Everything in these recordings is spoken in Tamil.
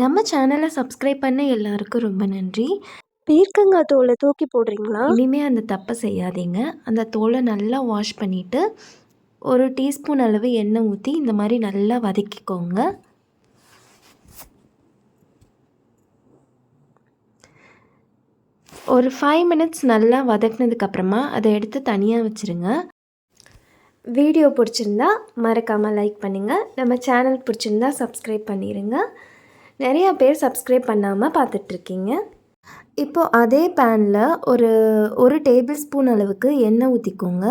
நம்ம சேனலை சப்ஸ்கிரைப் பண்ண எல்லாருக்கும் ரொம்ப நன்றி. பீர்க்கங்காய் தோலை தூக்கி போடுறீங்களா? இனிமே அந்த தப்பை செய்யாதீங்க. அந்த தோலை நல்லா வாஷ் பண்ணிவிட்டு ஒரு டீஸ்பூன் அளவு எண்ணெய் ஊற்றி இந்த மாதிரி நல்லா வதக்கிக்கோங்க. ஒரு ஃபைவ் மினிட்ஸ் நல்லா வதக்குனதுக்கப்புறமா அதை எடுத்து தனியாக வச்சுருங்க. வீடியோ பிடிச்சிருந்தா மறக்காமல் லைக் பண்ணுங்கள் நம்ம சேனல் பிடிச்சிருந்தா சப்ஸ்கிரைப் பண்ணிடுங்க நிறையா பேர் சப்ஸ்கிரைப் பண்ணாமல் பார்த்துட்ருக்கீங்க. இப்போது அதே பேனில் ஒரு ஒரு டேபிள் ஸ்பூன் அளவுக்கு எண்ணெய் ஊற்றிக்கோங்க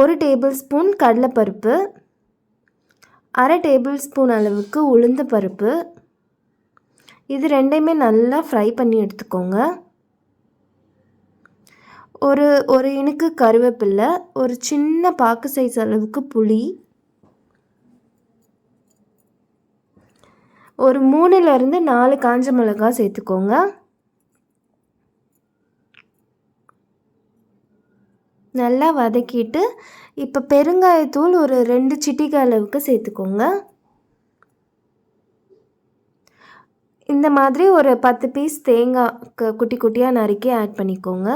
ஒரு டேபிள் ஸ்பூன் கடலைப்பருப்பு. அரை டேபிள் ஸ்பூன் அளவுக்கு உளுந்த பருப்பு. இது ரெண்டையுமே நல்லா ஃப்ரை பண்ணி எடுத்துக்கோங்க. ஒரு ஒரு இனுக்கு கருவேப்பில்லை ஒரு சின்ன பாக்கு சைஸ் அளவுக்கு புளி. ஒரு மூணுலேருந்து நாலு காஞ்ச மிளகா சேர்த்துக்கோங்க. நல்லா வதக்கிட்டு இப்போ பெருங்காயத்தூள் ஒரு ரெண்டு சிட்டிக்காய் அளவுக்கு சேர்த்துக்கோங்க. இந்த மாதிரி ஒரு பத்து பீஸ் தேங்காய் குட்டி குட்டியாக நறுக்கி ஆட் பண்ணிக்கோங்க.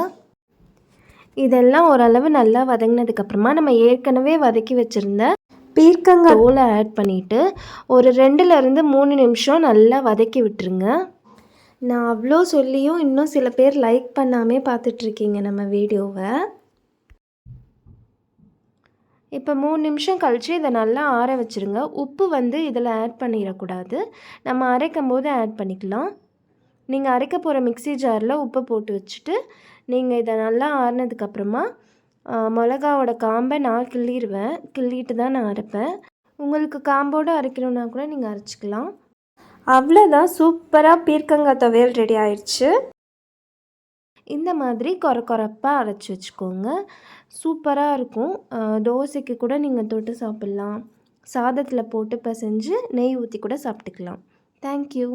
இதெல்லாம் ஓரளவு நல்லா வதங்கினதுக்கப்புறமா நம்ம ஏற்கனவே வதக்கி வச்சுருந்த பீர்க்கங்காய் தோலை ஆட் பண்ணிவிட்டு ஒரு ரெண்டுலேருந்து மூணு நிமிஷம் நல்லா வதக்கி விட்டுருங்க. நான் அவ்வளோ சொல்லியும் இன்னும் சில பேர் லைக் பண்ணாமே பார்த்துட்ருக்கீங்க நம்ம வீடியோவை. இப்போ மூணு நிமிஷம் கழித்து இதை நல்லா ஆற வச்சுருங்க. உப்பு வந்து இதில் ஆட் பண்ணிடக்கூடாது. நம்ம அரைக்கும் போது ஆட் பண்ணிக்கலாம். நீங்கள் அரைக்க போகிற மிக்ஸி ஜாரில் உப்பை போட்டு வச்சுட்டு நீங்கள் இதை நல்லா ஆறுனதுக்கப்புறமா மிளகாவோட காம்பை நான் கிள்ளிடுவேன் கிள்ளிட்டு தான் நான் அரைப்பேன். உங்களுக்கு காம்போடு அரைக்கணுன்னா கூட நீங்கள் அரைச்சிக்கலாம். அவ்வளோதான் சூப்பராக பீர்க்கங்காய் துவையல் ரெடி ஆயிடுச்சு இந்த மாதிரி கொர கொரப்பாக அரைச்சி வச்சுக்கோங்க. சூப்பராக இருக்கும். தோசைக்கு கூட நீங்கள் தொட்டு சாப்பிட்லாம். சாதத்தில் போட்டு பிசைஞ்சு நெய் ஊற்றி கூட சாப்பிட்டுக்கலாம். தேங்க்யூ